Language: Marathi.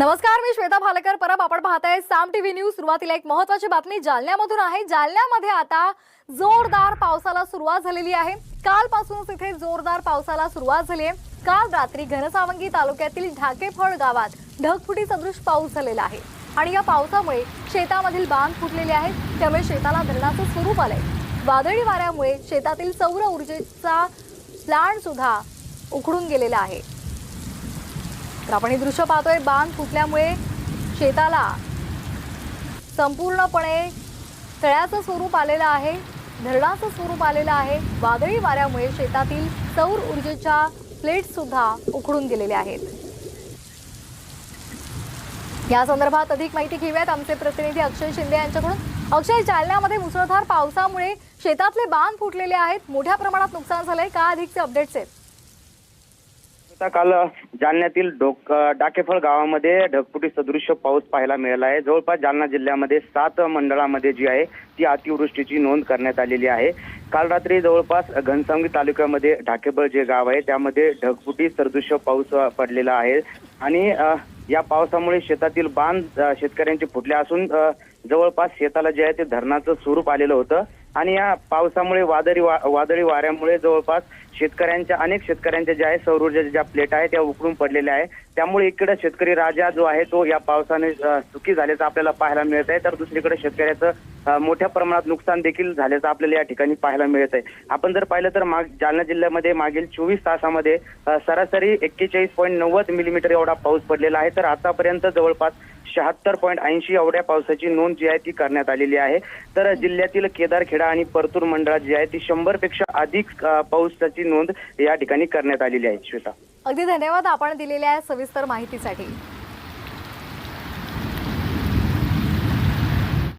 नमस्कार मी श्वेता भालेकर. परब आपण पाहताय साम टीव्ही न्यूज. सुरुवातीला एक महत्वाची बातमी जालन्यामधून आहे. जालन्यामध्ये आता जोरदार पावसाला सुरुवात झालेली आहे. कालपासूनच इथे जोरदार पावसाला सुरुवात झाली आहे. काल रात्री घनसावंगी तालुक्यातील ढाकेफळ गावात ढगफुटी सदृश पाऊस झालेला आहे. आणि या पावसामुळे शेतामधील बांध फुटलेले आहेत. त्यामुळे शेताला धरणाचं स्वरूप आलंय. वादळी वाऱ्यामुळे शेतातील सौर ऊर्जेचा प्लांट सुद्धा उखडून गेलेला आहे. तर आपण हे दृश्य पाहतोय बांध फुटल्यामुळे शेताला संपूर्णपणे तळ्याचं स्वरूप आलेलं आहे धरणाचं स्वरूप आलेलं आहे. वादळी वाऱ्यामुळे शेतातील सौर ऊर्जेच्या प्लेट्ससुद्धा उखडून गेलेल्या आहेत. या संदर्भात अधिक माहिती घेऊयात आमचे प्रतिनिधी अक्षय शिंदे यांच्याकडून. अक्षय जालन्यामध्ये मुसळधार पावसामुळे शेतातले बांध फुटलेले आहेत. मोठ्या प्रमाणात नुकसान झालंय. का अधिकचे अपडेट्स आहेत? आता काल जालन्यातील डोक डाकेफळ गावामध्ये ढगफुटी सदृश्य पाऊस पाहायला मिळाला आहे. जवळपास जालना जिल्ह्यामध्ये सात मंडळामध्ये जी आहे ती अतिवृष्टीची नोंद करण्यात आलेली आहे. काल रात्री जवळपास घनसावंगी तालुक्यामध्ये ढाकेफळ जे गाव आहे त्यामध्ये ढगफुटी सदृश्य पाऊस पडलेला आहे. आणि या पावसामुळे शेतातील बांध शेतकऱ्यांचे फुटले असून जवळपास शेताला जे आहे ते धरणाचं स्वरूप आलेलं होतं. आणि या पावसामुळे वादळी वा वादळी वाऱ्यामुळे जवळपास शेतकऱ्यांच्या अनेक शेतकऱ्यांच्या ज्या आहे सौर ऊर्जाच्या ज्या प्लेट आहे त्या उकळून पडलेल्या आहे त्यामुळे इकडे शेतकरी राजा जो आहे तो या पावसाने सुखी झाल्याचं आपल्याला पाहायला मिळत आहे तर दुसरीकडे शेतकऱ्याचं मोठ्या प्रमाणात नुकसान देखील झाल्याचं आपल्याला या ठिकाणी पाहायला मिळत आहे आपण जर पाहिलं तर माग जालना जिल्ह्यामध्ये मागील चोवीस तासामध्ये सरासरी एक्केचाळीस पॉईंट नव्वद मिलीमीटर एवढा पाऊस पडलेला आहे. तर आतापर्यंत जवळपास शहात्तर पॉईंट ऐंशी एवढ्या पावसाची नोंद जी आहे ती करण्यात आलेली आहे. तर जिल्ह्यातील केदारखेडा आणि परतूर मंडळात जी आहे ती शंभरपेक्षा अधिक पावसाची नोंद या ठिकाणी करण्यात आलेली आहे. श्वेता. अगदी धन्यवाद आपण दिलेल्या सविस्तर माहितीसाठी.